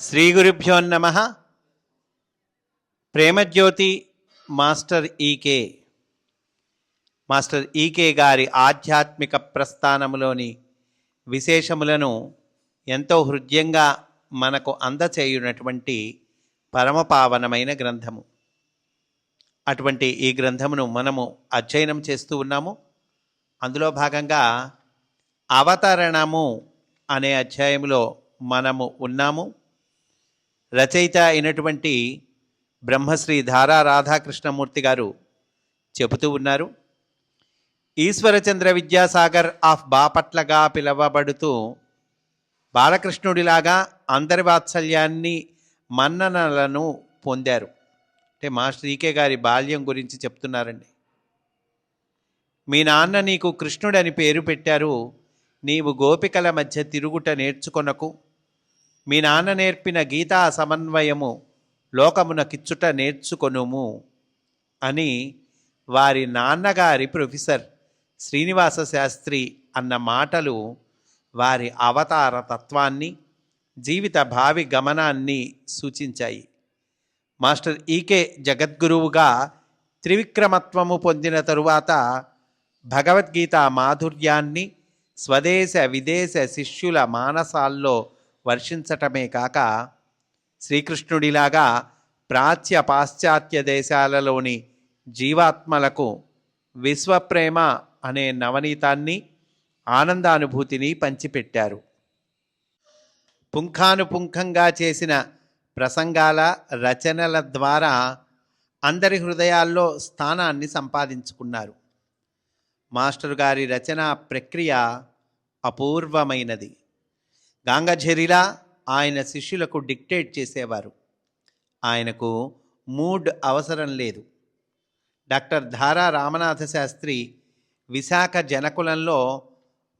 శ్రీ గురుభ్యో నమ. Premajyothi master ఈకే. Master ఈకే గారి ఆధ్యాత్మిక ప్రస్థానములోని విశేషములను ఎంతో హృదయంగా మనకు అందచేయునటువంటి పరమపావనమైన గ్రంథము. అటువంటి ఈ గ్రంథమును మనము అధ్యయనం చేస్తూ ఉన్నాము. అందులో భాగంగా అవతరణము అనే అధ్యాయంలో మనము ఉన్నాము. రచయిత అయినటువంటి బ్రహ్మశ్రీ ధారా రాధాకృష్ణమూర్తి గారు చెబుతూ ఉన్నారు. ఈశ్వరచంద్ర విద్యాసాగర్ ఆఫ్ బాపట్లగా పిలవబడుతూ బాలకృష్ణుడిలాగా అందరి వాత్సల్యాన్ని మన్ననలను పొందారు. అంటే మా శ్రీకే గారి బాల్యం గురించి చెప్తున్నారండి. మీ నాన్న నీకు కృష్ణుడని పేరు పెట్టారు. నీవు గోపికల మధ్య తిరుగుట నేర్చుకొనకు. మీ నాన్న నేర్పిన గీతా సమన్వయము లోకమున కిచ్చుట నేర్చుకొనుము అని వారి నాన్నగారి ప్రొఫెసర్ శ్రీనివాస శాస్త్రి అన్న మాటలు వారి అవతార తత్వాన్ని జీవిత భావి గమనాన్ని సూచించాయి. మాస్టర్ ఈకే జగద్గురువుగా త్రివిక్రమత్వము పొందిన తరువాత భగవద్గీత మాధుర్యాన్ని స్వదేశ విదేశ శిష్యుల మానసాల్లో వర్షించటమే కాక శ్రీకృష్ణుడిలాగా ప్రాచ్య పాశ్చాత్య దేశాలలోని జీవాత్మలకు విశ్వప్రేమ అనే నవనీతాన్ని ఆనందానుభూతిని పంచిపెట్టారు. పుంఖానుపుంఖంగా చేసిన ప్రసంగాల రచనల ద్వారా అందరి హృదయాల్లో స్థానాన్ని సంపాదించుకున్నారు. మాస్టర్ గారి రచనా ప్రక్రియ అపూర్వమైనది. గాంగఝరిలా ఆయన శిష్యులకు డిక్టేట్ చేసేవారు. ఆయనకు మూడ్ అవసరం లేదు. డాక్టర్ ధారా రామనాథ శాస్త్రి విశాఖ జనకులంలో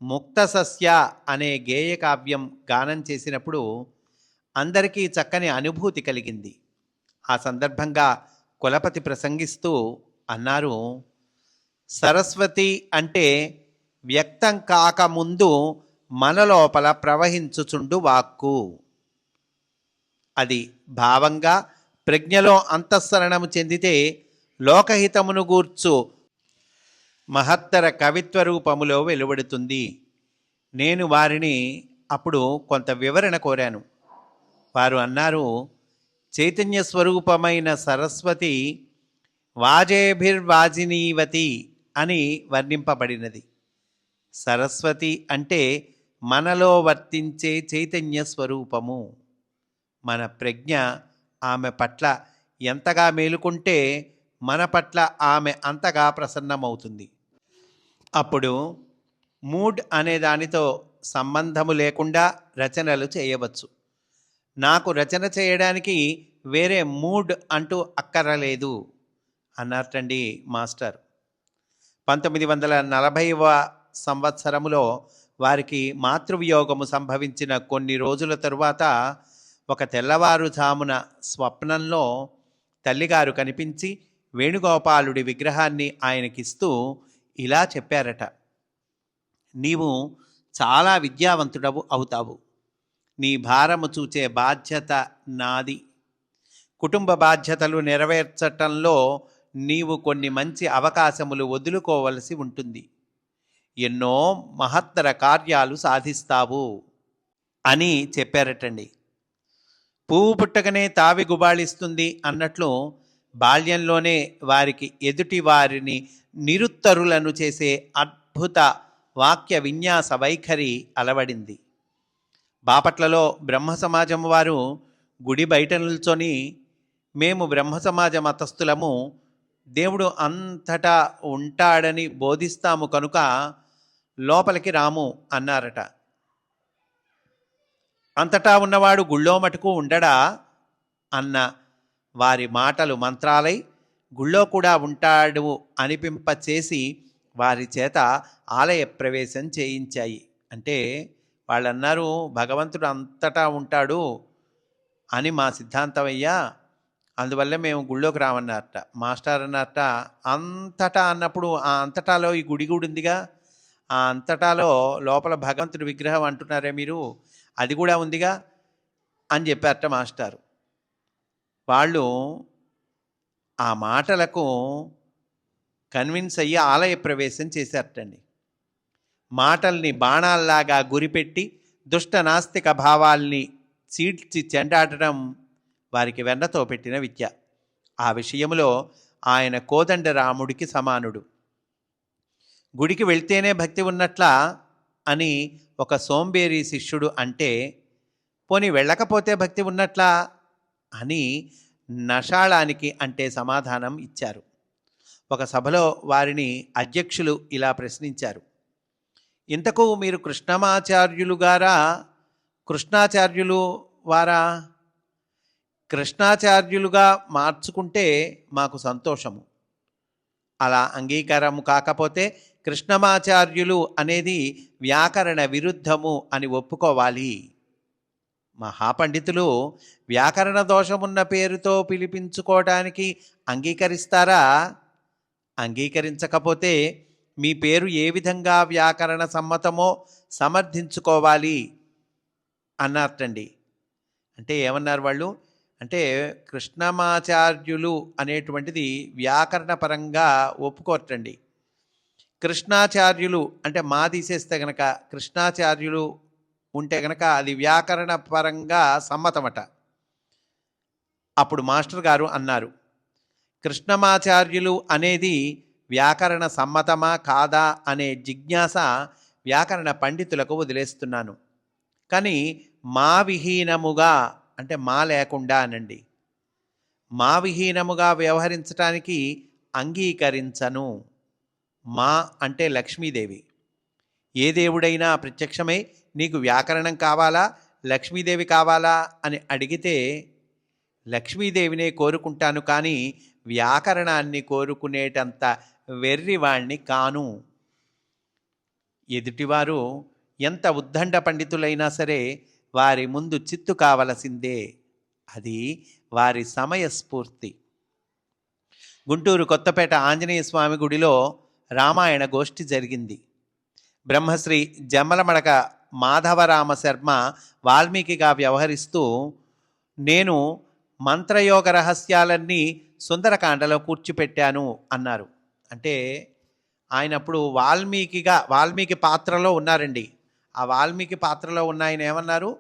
ముక్తసస్య అనే గేయ కావ్యం గానం చేసినప్పుడు అందరికీ చక్కని అనుభూతి కలిగింది. ఆ సందర్భంగా కులపతి ప్రసంగిస్తూ అన్నారు సరస్వతి అంటే వ్యక్తం కాకముందు మన లోపల ప్రవహించుచుండు వాక్కు. అది భావంగా ప్రజ్ఞలో అంతఃసరణము చెందితే లోకహితమును గూర్చు మహత్తర కవిత్వ రూపములో వెలువడుతుంది. నేను వారిని అప్పుడు కొంత వివరణ కోరాను. వారు అన్నారు చైతన్య స్వరూపమైన సరస్వతి వాజేభిర్వాజినీవతి అని వర్ణింపబడినది. సరస్వతి అంటే మనలో వర్తించే చైతన్య స్వరూపము. మన ప్రజ్ఞ ఆమె పట్ల ఎంతగా మేలుకుంటే మన పట్ల ఆమె అంతగా ప్రసన్నమవుతుంది. అప్పుడు మూడ్ అనే దానితో సంబంధము లేకుండా రచనలు చేయవచ్చు. నాకు రచన చేయడానికి వేరే మూడ్ అంటూ అక్కరలేదు అన్నారటండి మాస్టర్. పంతొమ్మిది వందల నలభైవ సంవత్సరములో వారికి మాతృవియోగము సంభవించిన కొన్ని రోజుల తరువాత ఒక తెల్లవారుజామున స్వప్నంలో తల్లిగారు కనిపించి వేణుగోపాలుడి విగ్రహాన్ని ఆయనకిస్తూ ఇలా చెప్పారట. నీవు చాలా విద్యావంతుడవు అవుతావు. నీ భారము చూచే బాధ్యత నాది. కుటుంబ బాధ్యతలు నెరవేర్చటంలో నీవు కొన్ని మంచి అవకాశములు వదులుకోవలసి ఉంటుంది. ఎన్నో మహత్తర కార్యాలు సాధిస్తావు అని చెప్పారటండి. పువ్వు పుట్టకనే తావి గుబాళిస్తుంది అన్నట్లు బాల్యంలోనే వారికి ఎదుటి వారిని నిరుత్తరులను చేసే అద్భుత వాక్య విన్యాస వైఖరి అలవడింది. బాపట్లలో బ్రహ్మ సమాజం వారు గుడి బయట నిల్చొని మేము బ్రహ్మ సమాజ మతస్థులము దేవుడు అంతటా ఉంటాడని బోధిస్తాము కనుక లోపలికి రాము అన్నారట. అంతటా ఉన్నవాడు గుళ్ళో మటుకు ఉండడా? అన్న వారి మాటలు మంత్రాలై గుళ్ళో కూడా ఉంటాడు అనిపింపచేసి వారి చేత ఆలయ ప్రవేశం చేయించాయి. అంటే వాళ్ళన్నారు భగవంతుడు అంతటా ఉంటాడు అని మా సిద్ధాంతమయ్యా అందువల్ల మేము గుళ్ళోకి రామన్నారట. మాస్టర్ అన్నారట అంతటా అన్నప్పుడు ఆ అంతటాలో ఈ గుడి కూడా ఉందిగా? ఆ అంతటాలో లోపల భగవంతుడి విగ్రహం అంటున్నారే మీరు? అది కూడా ఉందిగా? అని చెప్పారట మాస్టారు. వాళ్ళు ఆ మాటలకు కన్విన్స్ అయ్యి ఆలయ ప్రవేశం చేశారటండి. మాటల్ని బాణాల్లాగా గురిపెట్టి దుష్ట నాస్తిక భావాల్ని చీడ్చి చెండాడడం వారికి వెన్నతో పెట్టిన విద్య. ఆ విషయంలో ఆయన కోదండరాముడికి సమానుడు. గుడికి వెళ్తేనే భక్తి ఉన్నట్లా అని ఒక సోంబేరి శిష్యుడు అంటే పోని వెళ్ళకపోతే భక్తి ఉన్నట్లా అని నషాళానికి అంటే సమాధానం ఇచ్చారు. ఒక సభలో వారిని అధ్యక్షులు ఇలా ప్రశ్నించారు. ఇంతకు మీరు కృష్ణమాచార్యులు గారా? కృష్ణాచార్యులు వారా? కృష్ణాచార్యులుగా మార్చుకుంటే మాకు సంతోషము. అలా అంగీకారము కాకపోతే కృష్ణమాచార్యులు అనేది వ్యాకరణ విరుద్ధము అని ఒప్పుకోవాలి. మహాపండితులు వ్యాకరణ దోషమున్న పేరుతో పిలిపించుకోవడానికి అంగీకరిస్తారా? అంగీకరించకపోతే మీ పేరు ఏ విధంగా వ్యాకరణ సమ్మతమో సమర్థించుకోవాలి అన్నారటండి. అంటే ఏమన్నారు వాళ్ళు? అంటే కృష్ణమాచార్యులు అనేటువంటిది వ్యాకరణపరంగా ఒప్పుకోరటండి కృష్ణాచార్యులు అంటే మా తీసేస్తే గనక కృష్ణాచార్యులు ఉంటే గనక అది వ్యాకరణ పరంగా సమ్మతమట. అప్పుడు మాస్టర్ గారు అన్నారు కృష్ణమాచార్యులు అనేది వ్యాకరణ సమ్మతమా కాదా అనే జిజ్ఞాస వ్యాకరణ పండితులకు వదిలేస్తున్నాను. కానీ మా విహీనముగా అంటే మా లేకుండా అనండి. మా విహీనముగా వ్యవహరించటానికి అంగీకరించను. మా అంటే లక్ష్మీదేవి. ఏ దేవుడైనా ప్రత్యక్షమై నీకు వ్యాకరణం కావాలా? లక్ష్మీదేవి కావాలా? అని అడిగితే లక్ష్మీదేవినే కోరుకుంటాను కానీ వ్యాకరణాన్ని కోరుకునేటంత వెర్రివాణ్ణి కాను. ఎదుటివారు ఎంత ఉద్దండ పండితులైనా సరే వారి ముందు చిత్తు కావలసిందే. అది వారి సమయస్ఫూర్తి గుంటూరు కొత్తపేట ఆంజనేయ స్వామి గుడిలో రామాయణ గోష్ఠి జరిగింది. బ్రహ్మశ్రీ జమ్మలమడక మాధవరామ శర్మ వాల్మీకిగా వ్యవహరిస్తూ నేను మంత్రయోగ రహస్యాలన్నీ సుందరకాండలో కూర్చిపెట్టాను అన్నారు. అంటే ఆయన అప్పుడు వాల్మీకిగా వాల్మీకి పాత్రలో ఉన్నారండి. ఆ వాల్మీకి పాత్రలో ఉన్న ఆయన ఏమన్నారు?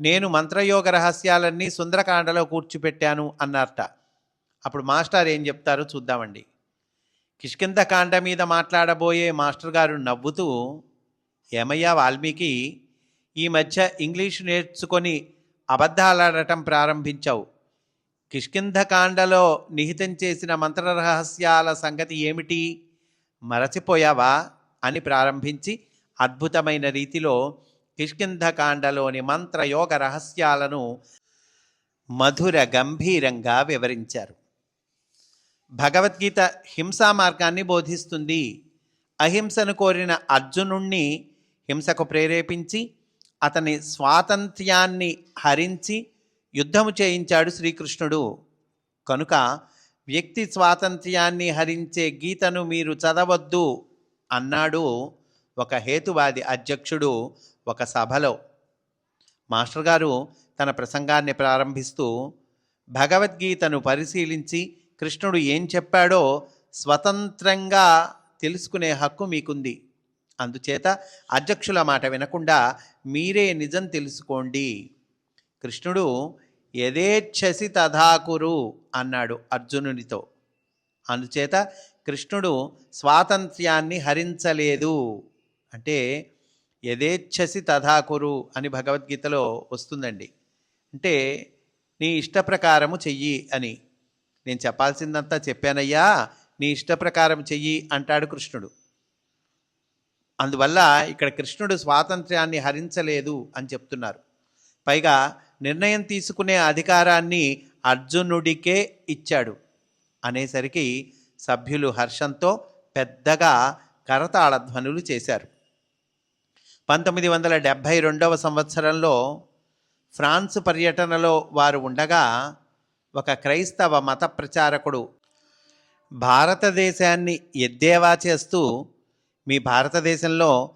నేను మంత్రయోగ రహస్యాలన్నీ సుందరకాండలో కూర్చిపెట్టాను అన్నారట. అప్పుడు మాస్టర్ ఏం చెప్తారో చూద్దామండి. కిష్కింద కాండ మీద మాట్లాడబోయే మాస్టర్ గారు నవ్వుతూ ఏమయ్యా వాల్మీకి ఈ మధ్య ఇంగ్లీషు నేర్చుకొని అబద్ధాలాడటం ప్రారంభించావు. కిష్కింధకాండలో నిహితం చేసిన మంత్ర రహస్యాల సంగతి ఏమిటి? మరచిపోయావా? అని ప్రారంభించి అద్భుతమైన రీతిలో కిష్కింధకాండలోని మంత్రయోగ రహస్యాలను మధుర గంభీరంగా వివరించారు. భగవద్గీత హింసా మార్గాన్ని బోధిస్తుంది. అహింసను కోరిన అర్జునుణ్ణి హింసకు ప్రేరేపించి అతని స్వాతంత్ర్యాన్ని హరించి యుద్ధము చేయించాడు శ్రీకృష్ణుడు. కనుక వ్యక్తి స్వాతంత్ర్యాన్ని హరించే గీతను మీరు చదవద్దు అన్నాడు ఒక హేతువాది అధ్యక్షుడు ఒక సభలో. మాస్టర్ గారు తన ప్రసంగాన్ని ప్రారంభిస్తూ భగవద్గీతను పరిశీలించి కృష్ణుడు ఏం చెప్పాడో స్వతంత్రంగా తెలుసుకునే హక్కు మీకుంది. అందుచేత అధ్యక్షుల మాట వినకుండా మీరే నిజం తెలుసుకోండి. కృష్ణుడు యథేచ్ఛసి తథాకురు అన్నాడు అర్జునునితో. అందుచేత కృష్ణుడు స్వాతంత్ర్యాన్ని హరించలేదు. అంటే యథేచ్ఛసి తథాకురు అని భగవద్గీతలో వస్తుందండి. అంటే నీ ఇష్ట ప్రకారము చెయ్యి అని. నేను చెప్పాల్సిందంతా చెప్పానయ్యా నీ ఇష్ట ప్రకారం చెయ్యి అంటాడు కృష్ణుడు. అందువల్ల ఇక్కడ కృష్ణుడు స్వాతంత్ర్యాన్ని హరించలేదు అని చెప్తున్నారు. పైగా నిర్ణయం తీసుకునే అధికారాన్ని అర్జునుడికే ఇచ్చాడు. అనేసరికి సభ్యులు హర్షంతో పెద్దగా కరతాళధ్వనులు చేశారు. పంతొమ్మిది వందల డెబ్భై రెండవ సంవత్సరంలో ఫ్రాన్స్ పర్యటనలో వారు ఉండగా ఒక క్రైస్తవ మత ప్రచారకుడు భారతదేశాన్ని ఎద్దేవా చేస్తూ మీ భారతదేశంలో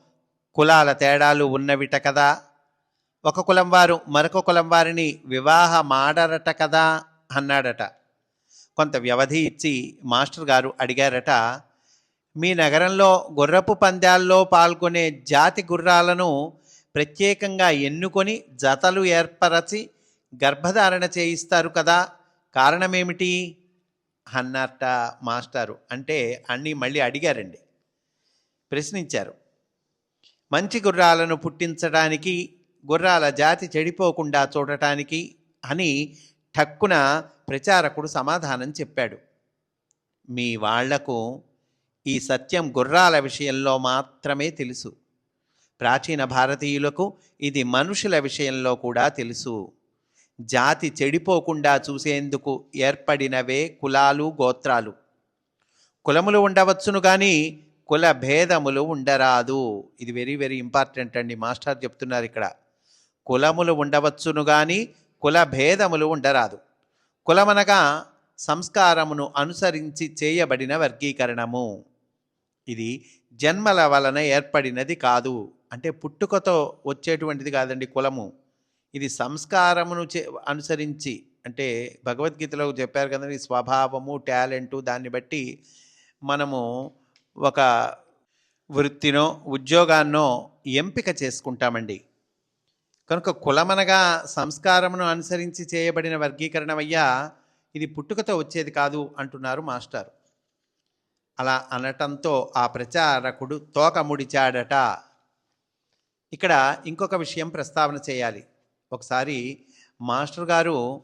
కులాల తేడాలు ఉన్నవిట కదా? ఒక కులం వారు మరొక కులం వారిని వివాహమాడరట కదా? అన్నాడట. కొంత వ్యవధి ఇచ్చి మాస్టర్ గారు అడిగారట మీ నగరంలో గుర్రపు పందాల్లో పాల్గొనే జాతి గుర్రాలను ప్రత్యేకంగా ఎన్నుకొని జతలు ఏర్పరచి గర్భధారణ చేయిస్తారు కదా. కారణమేమిటి? అన్నట్ట మాస్టారు. అంటే అన్నీ మళ్ళీ అడిగారండి. ప్రశ్నించారు. మంచి గుర్రాలను పుట్టించడానికి గుర్రాల జాతి చెడిపోకుండా చూడటానికి అని ఠక్కున ప్రచారకుడు సమాధానం చెప్పాడు. మీ వాళ్ళకు ఈ సత్యం గుర్రాల విషయంలో మాత్రమే తెలుసు. ప్రాచీన భారతీయులకు ఇది మనుషుల విషయంలో కూడా తెలుసు. జాతి చెడిపోకుండా చూసేందుకు ఏర్పడినవే కులాలు గోత్రాలు. కులములు ఉండవచ్చును కానీ కుల భేదములు ఉండరాదు. ఇది వెరీ వెరీ ఇంపార్టెంట్ అండి. మాస్టర్ చెప్తున్నారు ఇక్కడ. కులములు ఉండవచ్చును కానీ కుల భేదములు ఉండరాదు. కులమనగా సంస్కారమును అనుసరించి చేయబడిన వర్గీకరణము. ఇది జన్మల వలన ఏర్పడినది కాదు. అంటే పుట్టుకతో వచ్చేటువంటిది కాదండి కులము. ఇది సంస్కారమును చే అనుసరించి అంటే భగవద్గీతలో చెప్పారు కదండి స్వభావము టాలెంటు దాన్ని బట్టి మనము ఒక వృత్తినో ఉద్యోగాన్నో ఎంపిక చేసుకుంటామండి. కనుక కులమనగా సంస్కారమును అనుసరించి చేయబడిన వర్గీకరణమయ్యా ఇది పుట్టుకతో వచ్చేది కాదు అంటున్నారు మాస్టర్. అలా అనటంతో ఆ ప్రచారకుడు తోక ముడిచాడట. ఇక్కడ ఇంకొక విషయం ప్రస్తావన చేయాలి. ఒకసారి మాస్టర్ గారు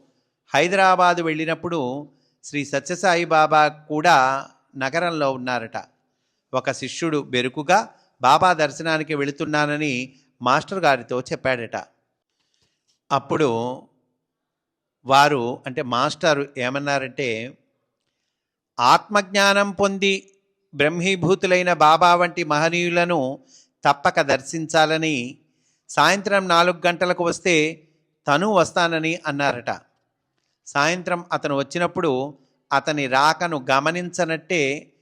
హైదరాబాదు వెళ్ళినప్పుడు శ్రీ సత్యసాయి బాబా కూడా నగరంలో ఉన్నారట. ఒక శిష్యుడు బెరుకుగా బాబా దర్శనానికి వెళుతున్నానని మాస్టర్ గారితో చెప్పాడట. అప్పుడు వారు అంటే మాస్టర్ ఏమన్నారంటే ఆత్మజ్ఞానం పొంది బ్రహ్మీభూతులైన బాబా వంటి మహనీయులను తప్పక దర్శించాలని సాయంత్రం నాలుగు గంటలకు వస్తే తను వస్తానని అన్నారట. సాయంత్రం అతను వచ్చినప్పుడు అతని రాకను గమనించనట్టే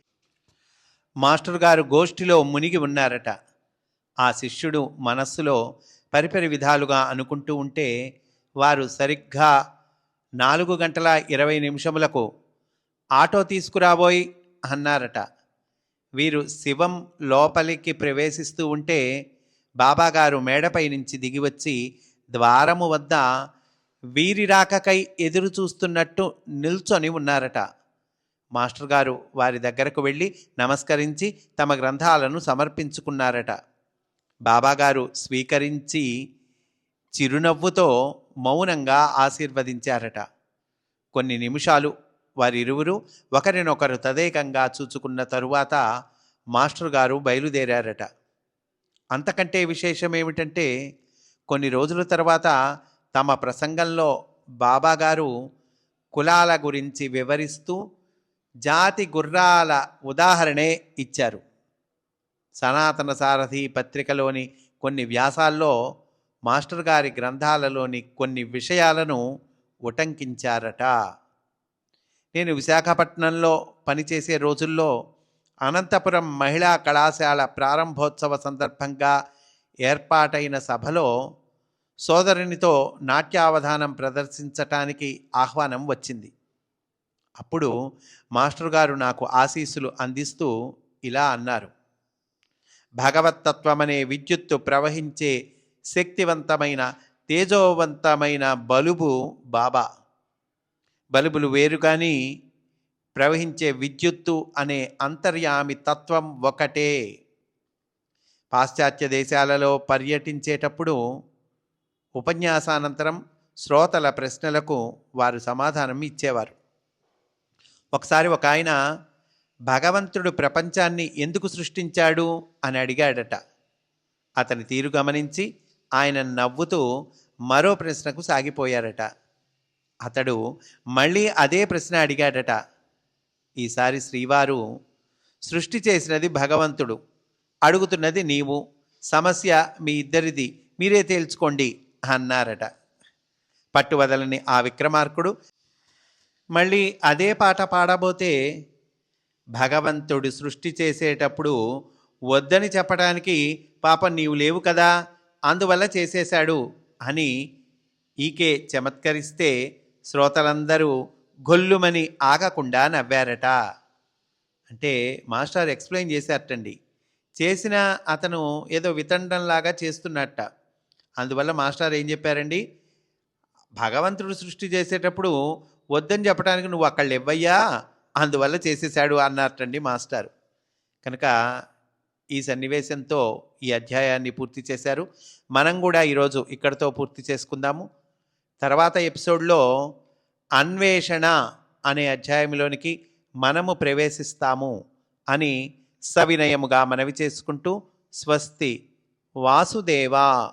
మాస్టర్ గారు గోష్ఠిలో మునిగి ఉన్నారట. ఆ శిష్యుడు మనస్సులో పరిపరి విధాలుగా అనుకుంటూ ఉంటే వారు సరిగ్గా నాలుగు గంటల ఇరవై నిమిషములకు ఆటో తీసుకురాబోయ్ అన్నారట. వీరు శివం లోపలికి ప్రవేశిస్తూ ఉంటే బాబాగారు మేడపై నుంచి దిగివచ్చి ద్వారము వద్ద వీరి రాకకై ఎదురు చూస్తున్నట్టు నిల్చొని ఉన్నారట. మాస్టర్ గారు వారి దగ్గరకు వెళ్ళి నమస్కరించి తమ గ్రంథాలను సమర్పించుకున్నారట. బాబాగారు స్వీకరించి చిరునవ్వుతో మౌనంగా ఆశీర్వదించారట. కొన్ని నిమిషాలు వారిరువురు ఒకరినొకరు తదేకంగా చూచుకున్న తరువాత మాస్టర్ గారు బయలుదేరారట. అంతకంటే విశేషం ఏమిటంటే కొన్ని రోజుల తర్వాత తమ ప్రసంగంలో బాబాగారు కులాల గురించి వివరిస్తూ జాతి గుర్రాల ఉదాహరణే ఇచ్చారు. సనాతన సారథి పత్రికలోని కొన్ని వ్యాసాల్లో మాస్టర్ గారి గ్రంథాలలోని కొన్ని విషయాలను ఉటంకించారట. నేను విశాఖపట్నంలో పనిచేసే రోజుల్లో అనంతపురం మహిళా కళాశాల ప్రారంభోత్సవ సందర్భంగా ఏర్పాటైన సభలో సోదరునితో నాట్యావధానం ప్రదర్శించటానికి ఆహ్వానం వచ్చింది. అప్పుడు మాస్టర్ గారు నాకు ఆశీస్సులు అందిస్తూ ఇలా అన్నారు. భగవత్తత్వమనే విద్యుత్తు ప్రవహించే శక్తివంతమైన తేజోవంతమైన బలుబు బాబా. బలుబులు వేరు కానీ ప్రవహించే విద్యుత్తు అనే అంతర్యామి తత్వం ఒకటే. పాశ్చాత్య దేశాలలో పర్యటించేటప్పుడు ఉపన్యాసానంతరం శ్రోతల ప్రశ్నలకు వారు సమాధానం ఇచ్చేవారు. ఒకసారి ఒక ఆయన భగవంతుడు ప్రపంచాన్ని ఎందుకు సృష్టించాడు? అని అడిగాడట. అతని తీరు గమనించి ఆయన నవ్వుతూ మరో ప్రశ్నకు సాగిపోయారట. అతడు మళ్ళీ అదే ప్రశ్న అడిగాడట. ఈసారి శ్రీవారు సృష్టి చేసినది భగవంతుడు. అడుగుతున్నది నీవు. సమస్య మీ ఇద్దరిది. మీరే తేల్చుకోండి అన్నారట. పట్టువదలని ఆ విక్రమార్కుడు మళ్ళీ అదే పాట పాడబోతే భగవంతుడు సృష్టి చేసేటప్పుడు వద్దని చెప్పడానికి పాపం నీవు లేవు కదా అందువల్ల చేసేశాడు అని ఈకే చమత్కరిస్తే శ్రోతలందరూ గొల్లుమని ఆగకుండా నవ్వారట. అంటే మాస్టర్ ఎక్స్ప్లెయిన్ చేశారటండి. చేసిన అతను ఏదో వితండంలాగా చేస్తున్నట్ట. అందువల్ల మాస్టర్ ఏం చెప్పారండి? భగవంతుడు సృష్టి చేసేటప్పుడు వద్దని చెప్పడానికి నువ్వు అక్కడ ఇవ్వయ్యా అందువల్ల చేసేసాడు అన్నట్టండి మాస్టర్. కనుక ఈ సన్నివేశంతో ఈ అధ్యాయాన్ని పూర్తి చేశారు. మనం కూడా ఈరోజు ఇక్కడితో పూర్తి చేసుకుందాము. తర్వాత ఎపిసోడ్లో అన్వేషణ అనే అధ్యాయంలోనికి మనము ప్రవేశిస్తాము అని సవినయముగా మనవి చేసుకుంటూ స్వస్తి వాసుదేవా.